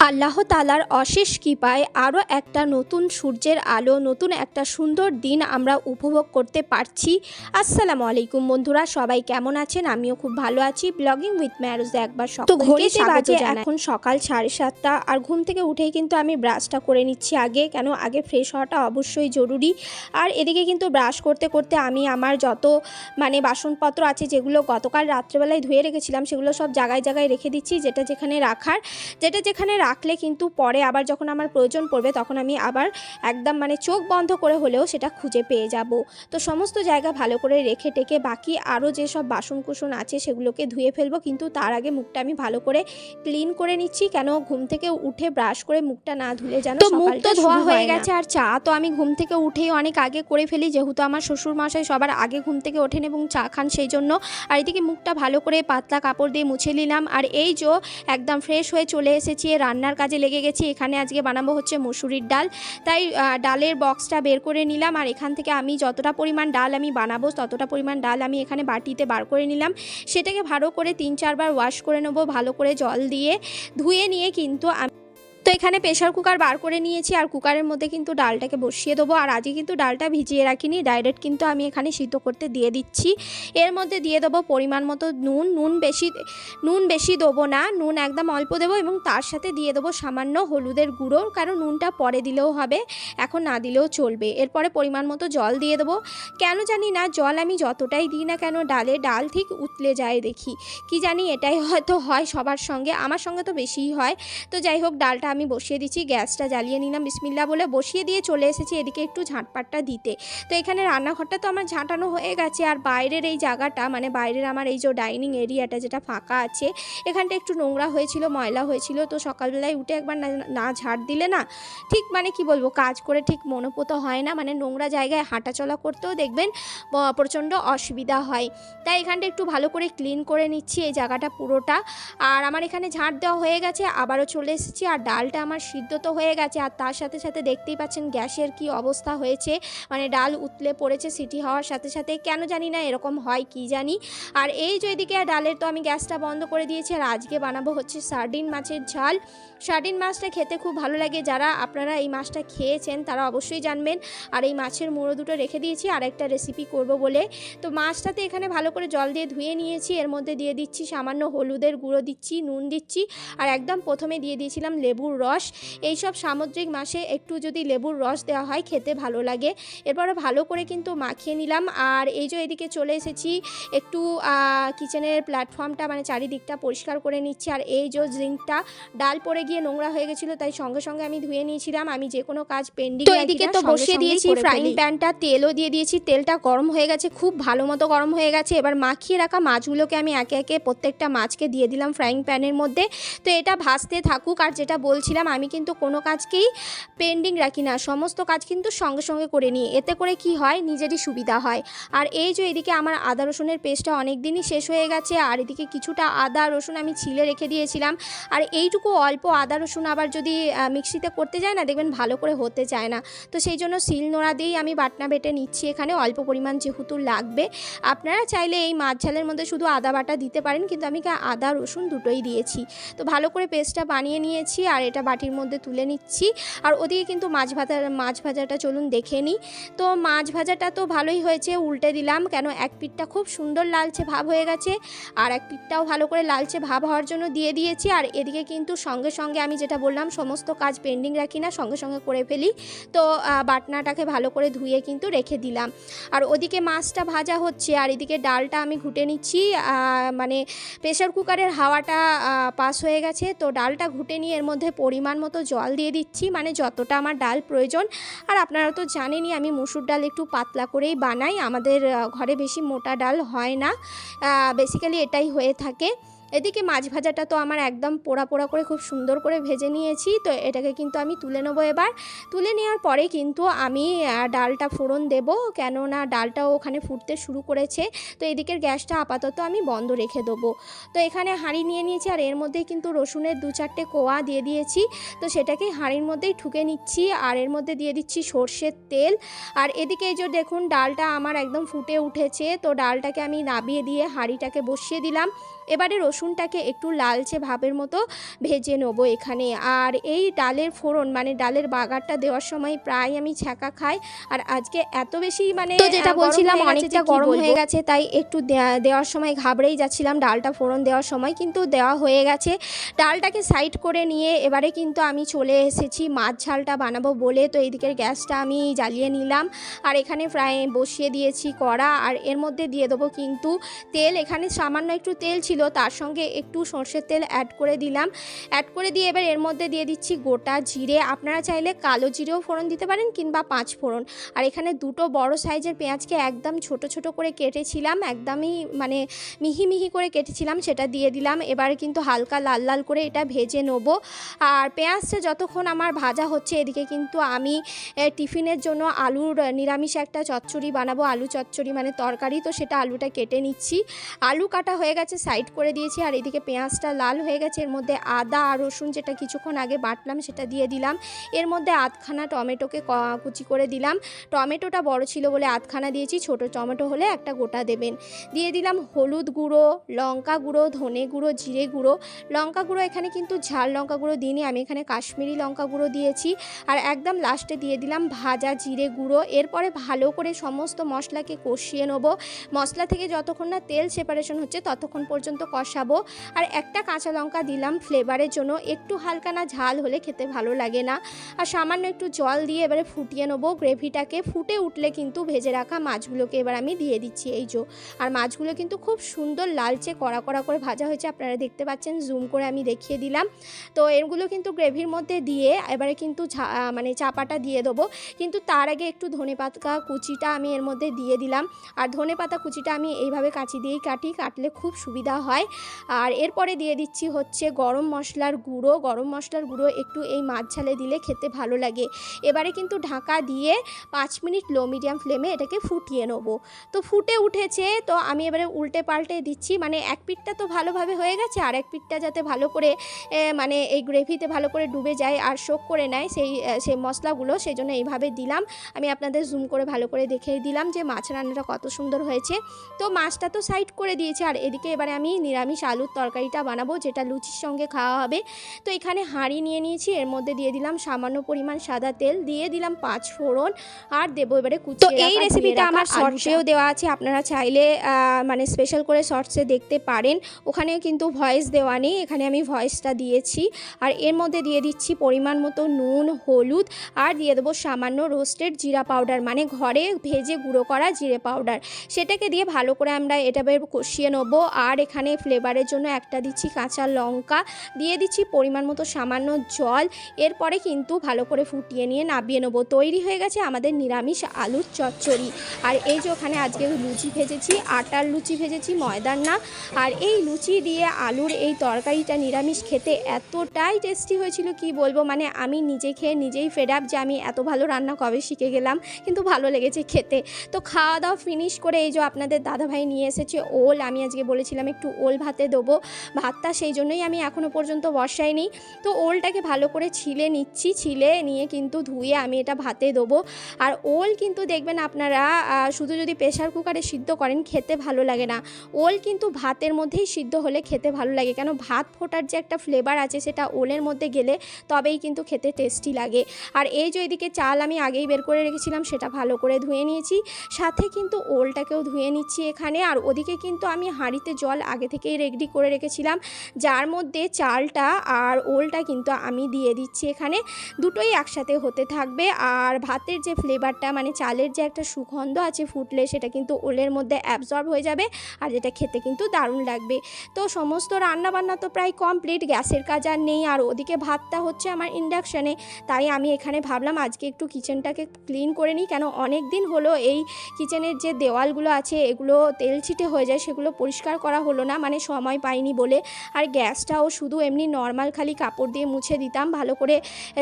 আল্লাহ তালার অশেষ কৃপায় আরও একটা নতুন সূর্যের আলো নতুন একটা সুন্দর দিন আমরা উপভোগ করতে পারছি। আসসালামু আলাইকুম বন্ধুরা সবাই কেমন আছেন? আমিও খুব ভালো আছি। ব্লগিং উইথ ম্যারোজ একবার তো ঘড়িতে বাজে এখন সকাল সাড়ে সাতটা আর ঘুম থেকে উঠেই কিন্তু আমি ব্রাশটা করে নিচ্ছি আগে কেন আগে ফ্রেশ হওয়াটা অবশ্যই জরুরি। আর এদিকে কিন্তু ব্রাশ করতে করতে আমি আমার যত মানে বাসনপত্র আছে যেগুলো গতকাল রাত্রেবেলায় ধুয়ে রেখেছিলাম সেগুলো সব জায়গায় জায়গায় রেখে দিচ্ছি যেটা যেখানে রাখার যেটা যেখানে রাখলে কিন্তু পরে আবার যখন আমার প্রয়োজন পড়বে তখন আমি আবার একদম মানে চোখ বন্ধ করে হলেও সেটা খুঁজে পেয়ে যাব। তো সমস্ত জায়গা ভালো করে রেখে টেকে বাকি আরও যেসব বাসন কুসন আছে সেগুলোকে ধুয়ে ফেলব কিন্তু তার আগে মুখটা আমি ভালো করে ক্লিন করে নিচ্ছি। কেন ঘুম থেকে উঠে ব্রাশ করে মুখটা না ধুলে যেন মুখ তো ধোয়া হয়ে গেছে আর চা তো আমি ঘুম থেকে উঠেই অনেক আগে করে ফেলি যেহেতু আমার শ্বশুর মশাই সবার আগে ঘুম থেকে ওঠেন এবং চা খান সেই জন্য। আর এদিকে মুখটা ভালো করে পাতলা কাপড় দিয়ে মুছে নিলাম। আর এই যে একদম ফ্রেশ হয়ে চলে এসেছি রান্নার কাজে লেগে গেছি। এখানে আজকে বানাবো হচ্ছে মুসুরির ডাল। তাই ডালের বক্সটা বের করে নিলাম আর এখান থেকে আমি যতটা পরিমাণ ডাল আমি বানাবো, ততটা পরিমাণ ডাল আমি এখানে বাটিতে বার করে নিলাম। সেটাকে ভালো করে তিন চারবার ওয়াশ করে নেব, ভালো করে জল দিয়ে। ধুয়ে নিয়ে কিন্তু আমি তো এখানে প্রেশার কুকার বার করে নিয়েছি, আর কুকারের মধ্যে কিন্তু ডালটাকে বসিয়ে দেবো। আর আজকে কিন্তু ডালটা ভিজিয়ে রাখিনি ডাইরেক্ট কিন্তু আমি এখানে সিদ্ধ করতে দিয়ে দিচ্ছি। এর মধ্যে দিয়ে দেবো পরিমাণ মতো নুন নুন বেশি নুন বেশি দেবো না, নুন একদম অল্প দেবো এবং তার সাথে দিয়ে দেবো সামান্য হলুদের গুঁড়ো, কারণ নুনটা পরে দিলেও হবে, এখন না দিলেও চলবে। এরপরে পরিমাণ মতো জল দিয়ে দেবো। কেন জানি না, জল আমি যতটাই দিই না কেন, ডালে ডাল ঠিক উতলে যায় দেখি। কি জানি এটাই হয়তো হয় সবার সঙ্গে, আমার সঙ্গে তো বেশিই হয়। তো যাই হোক, ডালটা আমি বসিয়ে দিচ্ছি, গ্যাসটা জ্বালিয়ে নিলাম বিসমিল্লা বলে বসিয়ে দিয়ে চলে এসেছি এদিকে একটু ঝাঁটপাটটা দিতে। তো এখানে রান্নাঘরটা তো আমার ঝাঁটানো হয়ে গেছে, আর বাইরের এই জায়গাটা মানে বাইরের আমার এই যে ডাইনিং এরিয়াটা যেটা ফাঁকা আছে, এখানটা একটু নোংরা হয়েছিল, ময়লা হয়েছিল, তো সকালবেলায় উঠে একবার না ঝাড় দিলে না, ঠিক মানে কি বলব, কাজ করে ঠিক মনোপুত হয় না মানে নোংরা জায়গায় হাঁটাচলা করতেও দেখবেন প্রচণ্ড অসুবিধা হয়। তাই এখানটা একটু ভালো করে ক্লিন করে নিচ্ছি এই জায়গাটা পুরোটা। আর আমার এখানে ঝাঁট দেওয়া হয়ে গেছে, আবারও চলে এসেছি, আর ডালটা আমার সিদ্ধ তো হয়ে গেছে আর তার সাথে সাথে দেখতেই পাচ্ছেন গ্যাসের কি অবস্থা হয়েছে। মানে ডাল উতলে পড়েছে সিটি হওয়ার সাথে সাথে। কেন জানি না এরকম হয়, কি জানি? আর এই যে এদিকে ডালের তো আমি গ্যাসটা বন্ধ করে দিয়েছি আর আজকে বানাবো হচ্ছে সার্ডিন মাছের ঝাল। সার্ডিন মাছটা খেতে খুব ভালো লাগে। যারা আপনারা এই মাছটা খেয়েছেন তারা অবশ্যই জানবেন। আর এই মাছের মুড়ো দুটো রেখে দিয়েছি, আর একটা রেসিপি করব বলে। তো মাছটাতে এখানে ভালো করে জল দিয়ে ধুয়ে নিয়েছি। এর মধ্যে দিয়ে দিচ্ছি সামান্য হলুদের গুঁড়ো দিচ্ছি, নুন দিচ্ছি। আর একদম প্রথমে দিয়ে দিয়েছিলাম লেবুর রস। এইসব সামুদ্রিক মাছে একটু যদি লেবুর রস দেওয়া হয় খেতে ভালো লাগে। এরপরে ভালো করে কিন্তু মাখিয়ে নিলাম। আর এই যে এদিকে চলে এসেছি একটু কিচেনের প্ল্যাটফর্মটা মানে চারিদিকটা পরিষ্কার করে নিচ্ছি। আর এই যে জিঙ্কটা ডাল পড়ে গিয়ে নোংরা হয়ে গেছিল তাই সঙ্গে সঙ্গে আমি ধুয়ে নিয়েছিলাম। আমি যে কোনো কাজ পেন্ডিং তো এদিকে তো বসিয়ে দিয়েছি ফ্রাইং প্যানটা তেলও দিয়ে দিয়েছি। তেলটা গরম হয়ে গেছে খুব ভালো মতো গরম হয়ে গেছে। এবার মাখিয়ে রাখা মাছগুলোকে আমি একে একে প্রত্যেকটা মাছকে দিয়ে দিলাম ফ্রাইং প্যানের মধ্যে। তো এটা ভাজতে থাকুক আর যেটা বলছিলাম, আমি কিন্তু কোনো কাজকেই পেন্ডিং রাখি না। সমস্ত কাজ কিন্তু সঙ্গে সঙ্গে করে নিই। এতে করে কি হয়? নিজেরই সুবিধা হয়। আর এই যে এদিকে আমার আদা রসুনের পেস্টটা অনেক দিনই শেষ হয়ে গেছে, আর এদিকে কিছুটা আদা রসুন আমি ছিলে রেখে দিয়েছিলাম। আর এইটুকু অল্প আদা রসুন আবার যদি মিক্সিতে করতে যায় না, দেখবেন ভালো করে হতে চায় না। তো সেই জন্য শিল নোড়া দিয়েই আমি বাটনা বেটে নিচ্ছি এখানে। অল্প পরিমাণ যেহেতু লাগবে। আপনারা চাইলে এই মাছ ঝালের মধ্যে শুধু আদা বাটা দিতে পারেন, কিন্তু আমি আদা রসুন দুটোই দিয়েছি। তো ভালো করে পেস্টটা বানিয়ে নিয়েছি, আর এটা বাটির মধ্যে তুলে নিচ্ছি। আর ওদিকে কিন্তু মাছ ভাজা, মাছ ভাজাটা চলুন দেখে নিই। তো মাছ ভাজাটা তো ভালোই হয়েছে, উল্টে দিলাম, কেন এক পিঠটা খুব সুন্দর লালচে ভাব হয়ে গেছে। আর এক পিঠটাও ভালো করে লালচে ভাব হওয়ার জন্য দিয়ে দিয়েছি। আর এদিকে কিন্তু সঙ্গে সঙ্গে আমি যেটা বললাম, সমস্ত কাজ পেন্ডিং রাখি না, সঙ্গে সঙ্গে করে ফেলি। তো বাটনাটাকে ভালো করে ধুয়ে কিন্তু রেখে দিলাম। আর ওদিকে মাছটা ভাজা হচ্ছে, আর এদিকে ডালটা আমি ঘুটে নিচ্ছি। মানে প্রেশার কুকারের হাওয়াটা পাস হয়ে গেছে। তো ডালটা ঘুটে নিয়ে এর মধ্যে পরিমাণ মতো জল দিয়ে দিচ্ছি মানে যতটা আমার ডাল প্রয়োজন। আর আপনারা তো জানেনই আমি মুসুর ডাল একটু পাতলা করেই বানাই, আমাদের ঘরে বেশি মোটা ডাল হয় না। বেসিক্যালি এটাই হয়ে থাকে। এদিকে মাছ ভাজাটা তো আমার একদম পোড়া পোড়া করে খুব সুন্দর করে ভেজে নিয়েছি, তো এটাকে কিন্তু আমি তুলে নেব এবার। তুলে নেওয়ার পরে কিন্তু আমি ডালটা ফোড়ন দেবো, কেননা ডালটাও ওখানে ফুটতে শুরু করেছে, তো এদিকের গ্যাসটা আপাতত আমি বন্ধ রেখে দেবো। তো এখানে হাঁড়ি নিয়ে নিয়েছি, আর এর মধ্যেই কিন্তু রসুনের দু চারটে কোয়া দিয়ে দিয়েছি, তো সেটাকে হাঁড়ির মধ্যেই ঠুকে নিচ্ছি, আর এর মধ্যে দিয়ে দিচ্ছি সর্ষের তেল। আর এদিকে এই যে দেখুন, ডালটা আমার একদম ফুটে উঠেছে, তো ডালটাকে আমি নাবিয়ে দিয়ে হাঁড়িটাকে বসিয়ে দিলাম। এবারে রসুনটাকে একটু লালচে ভাবের মতো ভেজে নেব এখানে। আর এই ডালের ফোড়ন মানে ডালের বাগারটা দেওয়ার সময় প্রায় আমি ছ্যাঁকা খাই। আর আজকে এত বেশি মানে যেটা বলছিলাম অনেকটা গরম হয়ে গেছে তাই একটু দেওয়ার সময় ঘাবড়েই যাচ্ছিলাম ডালটা ফোড়ন দেওয়ার সময় কিন্তু দেওয়া হয়ে গেছে। ডালটাকে সাইড করে নিয়ে এবারে কিন্তু আমি চলে এসেছি মাছ ঝালটা বানাবো বলে। তো এইদিকের গ্যাসটা আমি জ্বালিয়ে নিলাম। আর এখানে ফ্রাই বসিয়ে দিয়েছি কড়া আর এর মধ্যে দিয়ে দেবো কিন্তু তেল। এখানে সামান্য একটু তেল ছিল তার সঙ্গে একটু সর্ষের তেল অ্যাড করে দিলাম। অ্যাড করে দিয়ে এবার এর মধ্যে দিয়ে দিচ্ছি গোটা জিরে। আপনারা চাইলে কালো জিরেও ফোড়ন দিতে পারেন কিংবা পাঁচ ফোড়ন। আর এখানে দুটো বড় সাইজের পেঁয়াজকে একদম ছোট ছোট করে কেটেছিলাম, একদমই মানে মিহি মিহি করে কেটেছিলাম, সেটা দিয়ে দিলাম। এবার কিন্তু হালকা লাল লাল করে এটা ভেজে নেব। আর পেঁয়াজটা যতক্ষণ আমার ভাজা হচ্ছে, এদিকে কিন্তু আমি টিফিনের জন্য আলুর নিরামিষ একটা চচ্চড়ি বানাবো, আলু চচ্চড়ি মানে তরকারি। তো সেটা আলুটা কেটে নিচ্ছি। আলু কাটা হয়ে গেছে সাইড করে দিয়েছি আর এদিকে পেঁয়াজটা লাল হয়ে গেছে। এর মধ্যে আদা আর রসুন যেটা কিছুক্ষণ আগে বাটলাম সেটা দিয়ে দিলাম। এর মধ্যে আধখানা টমেটোকে কুচি করে দিলাম। টমেটোটা বড় ছিল বলে আধখানা দিয়েছি, ছোট টমেটো হলে একটা গোটা দেবেন। দিয়ে দিলাম হলুদ গুঁড়ো, লঙ্কা গুঁড়ো, ধনে গুঁড়ো, জিরে গুঁড়ো। লঙ্কা গুঁড়ো এখানে কিন্তু ঝাল লঙ্কা গুঁড়ো দিইনি, আমি এখানে কাশ্মীরি লঙ্কা গুঁড়ো দিয়েছি। আর একদম লাস্টে দিয়ে দিলাম ভাজা জিরে গুঁড়ো। এরপরে ভালো করে সমস্ত মশলাকে কষিয়ে নেব। মশলা থেকে যতক্ষণ না তেল সেপারেশন হচ্ছে ততক্ষণ পর্যন্ত কষাবো। আর একটা কাঁচা লঙ্কা দিলাম ফ্লেভারের জন্য। একটু হালকা না ঝাল হলে খেতে ভালো লাগে না। আর সামান্য একটু জল দিয়ে এবারে ফুটিয়ে নেব গ্রেভিটাকে। ফুটে উঠলে কিন্তু ভেজে রাখা মাছগুলোকে এবার আমি দিয়ে দিচ্ছি এই জো আর মাছগুলো কিন্তু খুব সুন্দর লালচে কড়া কড়া করে ভাজা হয়েছে। আপনারা দেখতে পাচ্ছেন, জুম করে আমি দেখিয়ে দিলাম। তো এগুলো কিন্তু গ্রেভির মধ্যে দিয়ে এবারে কিন্তু মানে চাপাটা দিয়ে দেবো। কিন্তু তার আগে একটু ধনে পাতা কুচিটা আমি এর মধ্যে দিয়ে দিলাম। আর ধনে পাতা কুচিটা আমি এইভাবে কাঁচি দিয়েই কাটি। কাটলে খুব সুবিধা হয়। আর এরপরে দিয়ে দিচ্ছি হচ্ছে গরম মশলার গুঁড়ো। গরম মশলার গুঁড়ো একটু এই মাছ ঝালে দিলে খেতে ভালো লাগে। এবারে কিন্তু ঢাকা দিয়ে পাঁচ মিনিট লো মিডিয়াম ফ্লেমে এটাকে ফুটিয়ে নেব। তো ফুটে উঠেছে, তো আমি এবারে উল্টে পাল্টে দিচ্ছি। মানে এক পিঠটা তো ভালোভাবে হয়ে গেছে, আর এক পিঠটা যাতে ভালো করে মানে এই গ্রেভিতে ভালো করে ডুবে যায় আর শোক করে নেয় সেই সেই মশলাগুলো, সেই জন্য এইভাবে দিলাম। আমি আপনাদের জুম করে ভালো করে দেখিয়ে দিলাম যে মাছ রান্নাটা কত সুন্দর হয়েছে। তো মাছটা তো সাইড করে দিয়েছে, আর এদিকে এবারে আমি নিরামিষ আলুর তরকারিটা বানাবো যেটা লুচির সঙ্গে খাওয়া হবে। তো এখানে হাঁড়ি নিয়ে নিয়েছি এর মধ্যে দিয়ে দিলাম সামান্য পরিমাণ সাদা তেল দিয়ে দিলাম পাঁচ ফোড়ন আর দেবো এবারে কুচিয়ে তো এই রেসিপিটা আমার। শর্টসেও দেওয়া আছে আপনারা চাইলে মানে স্পেশাল করে শর্টসে দেখতে পারেন। ওখানে কিন্তু ভয়েস দেওয়া নেই এখানে আমি ভয়েসটা দিয়েছি। আর এর মধ্যে দিয়ে দিচ্ছি পরিমাণ মতো নুন হলুদ আর দিয়ে দেবো সামান্য রোস্টেড জিরা পাউডার মানে ঘরে ভেজে গুঁড়ো করা জিরে পাউডার সেটাকে দিয়ে ভালো করে আমরা এটা বের কষিয়ে নেব আর এখানে ফ্লেভারের জন্য একটা দিচ্ছি কাঁচা লঙ্কা, দিয়ে দিচ্ছি পরিমাণ মতো সামান্য জল, এরপরে কিন্তু ভালো করে ফুটিয়ে নিয়ে নাবিয়ে নেব। তৈরি হয়ে গেছে আমাদের নিরামিষ আলুর চচ্চড়ি। আর এই যে ওখানে আজকে লুচি ভেজেছি, আটার লুচি ভেজেছি, ময়দার না। আর এই লুচি দিয়ে আলুর এই তরকারিটা নিরামিষ খেতে এতটাই টেস্টি হয়েছিল, কি বলব? মানে আমি নিজে খেয়ে নিজেই ফেড আপ যে আমি এত ভালো রান্না কবে শিখে গেলাম, কিন্তু ভালো লেগেছে খেতে। তো খাওয়া দাওয়া ফিনিশ করে এই যে আপনাদের দাদাভাই নিয়ে এসেছে, ওল আমি আজকে বলেছিলাম একটু ওল ভাতে দেবো ভাতটা, সেই জন্যই আমি এখনও পর্যন্ত বসাইনি। তো ওলটাকে ভালো করে ছিলে নিচ্ছি, ছিলে নিয়ে কিন্তু ধুয়ে আমি এটা ভাতে দেবো। আর ওল কিন্তু দেখবেন আপনারা শুধু যদি প্রেশার কুকারে সিদ্ধ করেন, খেতে ভালো লাগে না। ওল কিন্তু ভাতের মধ্যেই সিদ্ধ হলে খেতে ভালো লাগে। কেন? ভাত ফোটার যে একটা ফ্লেভার আছে, সেটা ওলের মধ্যে গেলে তবেই কিন্তু খেতে টেস্টি লাগে। আর এই যে এদিকে চাল আমি আগেই বের করে রেখেছিলাম, সেটা ভালো করে ধুয়ে নিয়েছি। সাথে কিন্তু ওলটাকেও ধুয়ে নিচ্ছি এখানে। আর ওদিকে কিন্তু আমি হাঁড়িতে জল আগে থেকেই রেডি করে রেখেছিলাম। যার মধ্যে চালটা আর ওলটা কিন্তু আমি দিয়ে দিচ্ছি এখানে। দুটোই একসাথে হতে থাকবে। আর ভাতের যে ফ্লেভারটা মানে চালের যে একটা সুগন্ধ আছে ফুটলে, সেটা কিন্তু ওলের মধ্যে অ্যাবজর্ব হয়ে যাবে আর যেটা খেতে কিন্তু দারুণ লাগবে। তো সমস্ত রান্না বান্না তো প্রায় কমপ্লিট গ্যাসের কাজ আর নেই। আর ওদিকে ভাতটা হচ্ছে আমার ইন্ডাকশানে তাই আমি এখানে ভাবলাম আজকে একটু কিচেনটাকে ক্লিন করে নিই। কেন অনেক দিন হলো এই কিচেনের যে দেওয়ালগুলো আছে, এগুলো তেল ছিটে হয়ে যায়, সেগুলো পরিষ্কার করা হলো না। মানে সময় পাইনি বলে। আর গ্যাসটাও শুধু এমনি নর্মাল খালি কাপড় দিয়ে মুছে দিতাম ভালো করে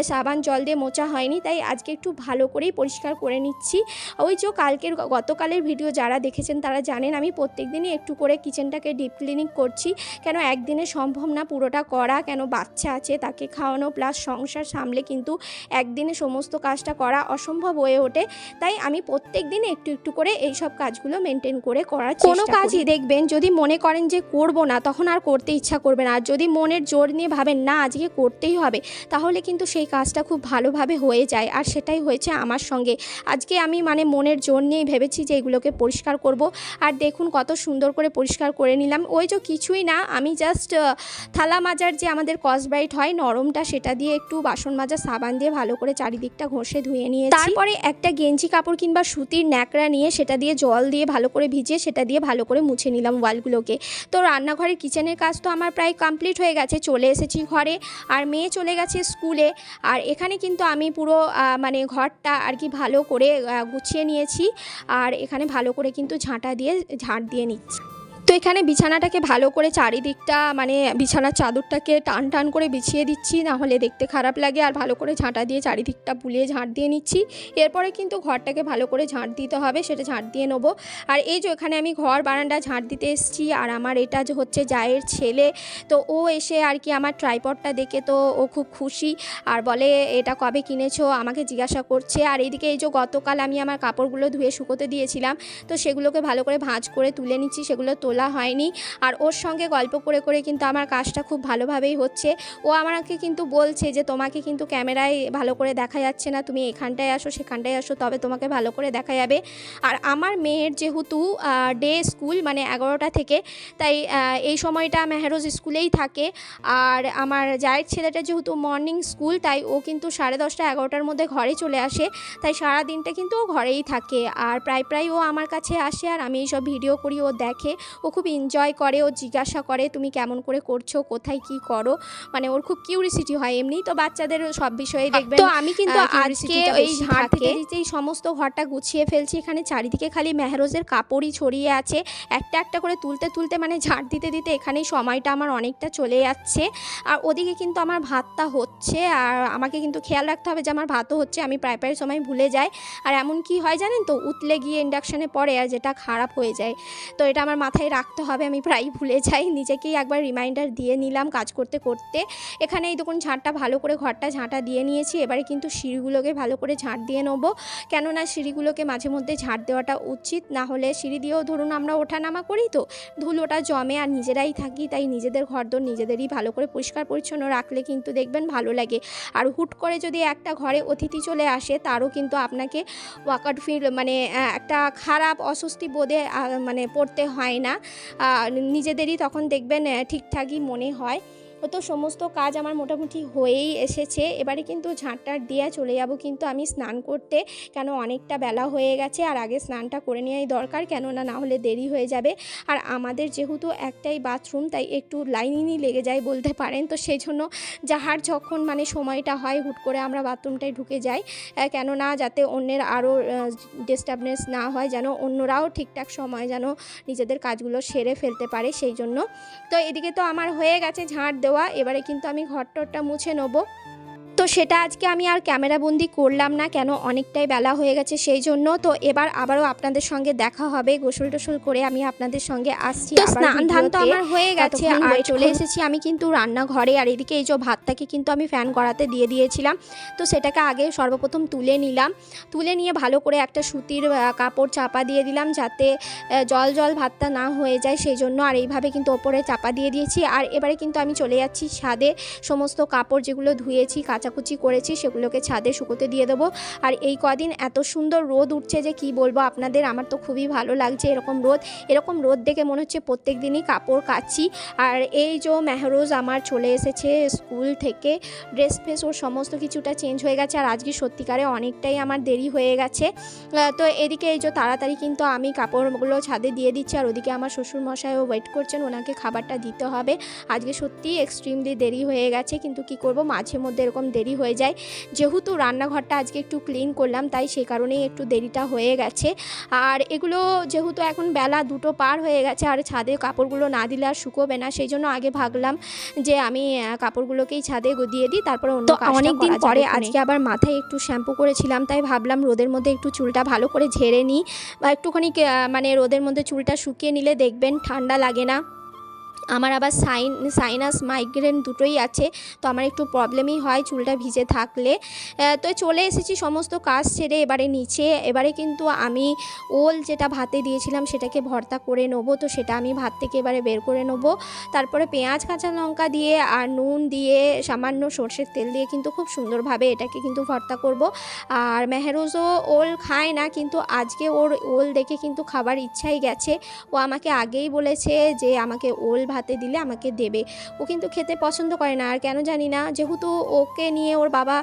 সাবান জল দিয়ে মোছা হয়নি তাই আজকে একটু ভালো করেই পরিষ্কার করে নিচ্ছি। ওই যে কালকের গতকালের ভিডিও যারা দেখেছেন তারা জানেন আমি প্রত্যেক দিনই একটু করে কিচেনটাকে ডিপ ক্লিনিং করছি। কেন একদিনে সম্ভব না পুরোটা করা কেন বাচ্চা আছে তাকে খাওয়ানো প্লাস সংসার সামলে কিন্তু একদিনে সমস্ত কাজটা করা অসম্ভব হয়ে ওঠে। তাই আমি প্রত্যেক দিন একটু একটু করে এই সব কাজগুলো মেনটেন করে করার কোনো কাজই দেখবেন যদি মনে করেন যে যে করব না, তখন আর করতে ইচ্ছা করবে না। আর যদি মনের জোর নিয়ে ভাবেন, না, আজকে করতেই হবে, তাহলে কিন্তু সেই কাজটা খুব ভালোভাবে হয়ে যায়। আর সেটাই হয়েছে আমার সঙ্গে। আজকে আমি মানে মনের জোর নিয়েই ভেবেছি যে এগুলোকে পরিষ্কার করব। আর দেখুন কত সুন্দর করে পরিষ্কার করে নিলাম। ওই যে কিছুই না, আমি জাস্ট থালা মাজার যে আমাদের কসব্রাইট হয়, নরমটা সেটা দিয়ে একটু বাসন মাজার সাবান দিয়ে ভালো করে চারিদিকটা ঘষে ধুয়ে নিয়ে তারপরে একটা গেঞ্জি কাপড় কিংবা সুতির ন্যাকড়া নিয়ে সেটা দিয়ে জল দিয়ে ভালো করে ভিজিয়ে, সেটা দিয়ে ভালো করে মুছে নিলাম ওয়ালগুলোকে তো রান্নাঘরের কিচেনের কাজ তো আমার প্রায় কমপ্লিট হয়ে গেছে, চলে এসেছি ঘরে। আর মেয়ে চলে গেছে স্কুলে। আর এখানে কিন্তু আমি পুরো মানে ঘরটা আর কি ভালো করে গুছিয়ে নিয়েছি। আর এখানে ভালো করে কিন্তু ঝাঁটা দিয়ে, ঝাঁট দিয়ে নিচ্ছি। তো এখানে বিছানাটাকে ভালো করে চারিদিকটা মানে বিছানার চাদরটাকে টান টান করে বিছিয়ে দিচ্ছি না হলে দেখতে খারাপ লাগে। আর ভালো করে ঝাঁটা দিয়ে চারিদিকটা বুলিয়ে ঝাঁট দিয়ে নিচ্ছি। এরপরে কিন্তু ঘরটাকে ভালো করে ঝাঁট দিতে হবে, সেটা ঝাঁট দিয়ে নেব। আর এই যে এখানে আমি ঘর বারান্দা ঝাঁট দিতে এসেছি, আর আমার এটা যে হচ্ছে জায়ের ছেলে, তো ও এসে আর কি আমার ট্রাইপডটা দেখে তো ও খুব খুশি। আর বলে, এটা কবে কিনেছো? আমাকে জিজ্ঞাসা করছে। আর এইদিকে এই যে গতকাল আমি আমার কাপড়গুলো ধুয়ে শুকোতে দিয়েছিলাম, তো সেগুলোকে ভালো করে ভাঁজ করে তুলে নিচ্ছি। সেগুলো তোলা হয়নি। আর ওর সঙ্গে গল্প করে করে কিন্তু আমার কাজটা খুব ভালোভাবেই হচ্ছে। ও আমাকে কিন্তু বলছে যে, তোমাকে কিন্তু ক্যামেরায় ভালো করে দেখা যাচ্ছে না। তুমি এখানটায় আসো, সেখানটায় আসো, তবে তোমাকে ভালো করে দেখা যাবে। আর আমার মেয়ের যেহেতু ডে স্কুল মানে এগারোটা থেকে, তাই এই সময়টা মেহরোজ স্কুলেই থাকে। আর আমার জায়ের ছেলেটা যেহেতু মর্নিং স্কুল তাই ও কিন্তু সাড়ে দশটা, এগারোটার মধ্যে ঘরে চলে আসে। তাই সারা দিনটা কিন্তু ও ঘরেই থাকে। আর প্রায় প্রায় ও আমার কাছে আসে, আর আমি এইসব ভিডিও করি, ও দেখে। খুব এনজয় করে ও জিজ্ঞাসা করে তুমি কেমন করে করছ? কোথায় কি করো? মানে ওর খুব কিউরিসিটি হয় এমনি। তো বাচ্চাদের সব বিষয়ে দেখবেন তো আমি কিন্তু আজকে বেশি ঝাড় থাকে। দিতেই সমস্ত ঘরটা গুছিয়ে ফেলছি এখানে চারিদিকে খালি মেহরোজের কাপড়ই ছড়িয়ে আছে। একটা একটা করে তুলতে তুলতে মানে ঝাড় দিতে দিতে এখানেই সময়টা আমার অনেকটা চলে যাচ্ছে। আর ওদিকে কিন্তু আমার ভাতটা হচ্ছে। আর আমাকে কিন্তু খেয়াল রাখতে হবে যে আমার ভাতও হচ্ছে আমি প্রায় প্রায় সময় ভুলে যাই। আর এমন কি হয় জানেন তো? উতলে গিয়ে ইন্ডাকশানে পড়ে আর যেটা খারাপ হয়ে যায়। তো এটা আমার মাথায় রাখতে হবে, আমি প্রায় ভুলে যাই। নিজেকেই একবার রিমাইন্ডার দিয়ে নিলাম কাজ করতে করতে। এখানে এই দেখুন ঝাঁটটা ভালো করে ঘরটা ঝাঁটা দিয়ে নিয়েছি। এবারে কিন্তু সিঁড়িগুলোকে ভালো করে ঝাঁট দিয়ে নেব। কেননা সিঁড়িগুলোকে মাঝে মধ্যে ঝাঁট দেওয়াটা উচিত, না হলে সিঁড়ি দিয়েও ধরুন আমরা ওঠানামা করি তো, ধুলোটা জমে আর নিজেরাই থাকি, তাই নিজেদের ঘরদোর নিজেদেরই ভালো করে পরিষ্কার পরিচ্ছন্ন রাখলে কিন্তু দেখবেন ভালো লাগে। আর হুট করে যদি একটা ঘরে অতিথি চলে আসে, তারও কিন্তু আপনাকে ওয়াকার ফিল মানে একটা খারাপ অস্বস্তি বোধে মানে পড়তে হয় না। নিজেদেরই তখন দেখবেন ঠিকঠাকই মনে হয়। তো সমস্ত কাজ আমার মোটামুটি হয়েই এসেছে। এবারে কিন্তু ঝাঁটটার দিয়ে চলে যাব কিন্তু আমি স্নান করতে, কেন অনেকটা বেলা হয়ে গেছে আর আগে স্নানটা করে নেওয়াই দরকার, কেননা না হলে দেরি হয়ে যাবে। আর আমাদের যেহেতু একটাই বাথরুম, তাই একটু লাইনই লেগে যায় বলতে পারেন। তো সেই জন্য যাহার যখন মানে সময়টা হয়, হুট করে আমরা বাথরুমটায় ঢুকে যাই। কেননা যাতে অন্যের আরও ডিস্টার্বনেস না হয়, যেন অন্যরাও ঠিকঠাক সময় যেন নিজেদের কাজগুলো সেরে ফেলতে পারে সেই জন্য। তো এদিকে তো আমার হয়ে গেছে ঝাঁট দেওয়া। এবারে কিন্তু আমি ঘর টরটা মুছে নেব। সেটা আজকে আমি আর ক্যামেরাবন্দি করলাম না কেন অনেকটাই বেলা হয়ে গেছে সেই জন্য। তো এবার আবারও আপনাদের সঙ্গে দেখা হবে গোসল টোসল করে আমি আপনাদের সঙ্গে আসছি। স্নান ধান তো আমার হয়ে গেছে আর চলে এসেছি আমি কিন্তু রান্নাঘরে আর এদিকে এই যে ভাতটাকে কিন্তু আমি ফ্যান করাতে দিয়ে দিয়েছিলাম। তো সেটাকে আগে সর্বপ্রথম তুলে নিলাম। তুলে নিয়ে ভালো করে একটা সুতির কাপড় চাপা দিয়ে দিলাম যাতে জল জল ভাতটা না হয়ে যায় সেই জন্য। আর এইভাবে কিন্তু ওপরে চাপা দিয়ে দিয়েছি। আর এবারে কিন্তু আমি চলে যাচ্ছি ছাদে। সমস্ত কাপড় যেগুলো ধুয়েছি কাচাকুচি করেছি, সেগুলোকে ছাদে শুকোতে দিয়ে দেবো। আর এই কদিন এত সুন্দর রোদ উঠছে যে কি বলব আপনাদের, আমার তো খুবই ভালো লাগছে এরকম রোদ। এরকম রোদ দেখে মনে হচ্ছে প্রত্যেক দিনই কাপড় কাচ্ছি। আর এই যে মেহরোজ আমার চলে এসেছে স্কুল থেকে, ড্রেস ফ্রেস ওর সমস্ত কিছুটা চেঞ্জ হয়ে গেছে। আর আজকে সত্যিকারে অনেকটাই আমার দেরি হয়ে গেছে। তো এদিকে এই যে তাড়াতাড়ি কিন্তু আমি কাপড়গুলো ছাদে দিয়ে দিচ্ছি। আর ওদিকে আমার শ্বশুর মশাইও ওয়েট করছেন, ওনাকে খাবারটা দিতে হবে। আজকে সত্যি এক্সট্রিমলি দেরি হয়ে গেছে। কিন্তু কি করব মাঝে মধ্যে এরকম দেরি হয়ে যায়। যেহেতু রান্নাঘরটা আজকে একটু ক্লিন করলাম তাই সে কারণেই একটু দেরিটা হয়ে গেছে। আর এগুলো যেহেতু এখন বেলা দুটো পার হয়ে গেছে আর ছাদে কাপড়গুলো না দিলে আর শুকোবে না সেই জন্য আগে ভাবলাম যে আমি কাপড়গুলোকেই ছাদে দিয়ে দিই তারপরে অন্য অনেক দিন পরে আজকে আবার মাথায় একটু শ্যাম্পু করেছিলাম তাই ভাবলাম রোদের মধ্যে একটু চুলটা ভালো করে ঝেড়ে নিই বা একটুখানি মানে রোদের মধ্যে চুলটা শুকিয়ে নিলে দেখবেন ঠান্ডা লাগে না। আমার আবার সাইন, সাইনাস মাইগ্রেন দুটোই আছে, তো আমার একটু প্রবলেমই হয় চুলটা ভিজে থাকলে। তো চলে এসেছি সমস্ত কাজ ছেড়ে এবারে নিচে, এবারে কিন্তু আমি ওল যেটা ভাতে দিয়েছিলাম সেটাকে ভর্তা করে নেব, তো সেটা আমি ভাত থেকে এবারে বের করে নেব। তারপরে পেঁয়াজ, কাঁচা লঙ্কা দিয়ে আর নুন দিয়ে সামান্য সর্ষের তেল দিয়ে কিন্তু খুব সুন্দরভাবে এটাকে কিন্তু ভর্তা করব। আর মেহরুজও ওল খায় না, কিন্তু আজকে ওর ওল দেখে কিন্তু খাবার ইচ্ছাই গেছে। ও আমাকে আগেই বলেছে যে আমাকে ওল ভাতে দিলে আমাকে দেবে। ও কিন্তু খেতে পছন্দ করে না। আর কেন জানি না, যেহেতু ওকে নিয়ে ওর বাবা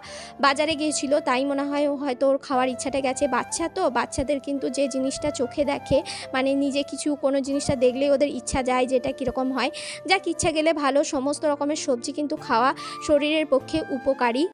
বাজারে গিয়েছিল, তাই মনে হয় হয়তো ওর খাওয়ার ইচ্ছাটা গেছে। বাচ্চা তো, বাচ্চাদের কিন্তু যে জিনিসটা চোখে দেখে মানে নিজে কিছু কোনো জিনিসটা দেখলেই ওদের ইচ্ছা যায় যেটা কীরকম হয়। যাক, ইচ্ছা গেলে ভালো, সমস্ত রকমের সবজি কিন্তু খাওয়া শরীরের পক্ষে উপকারী।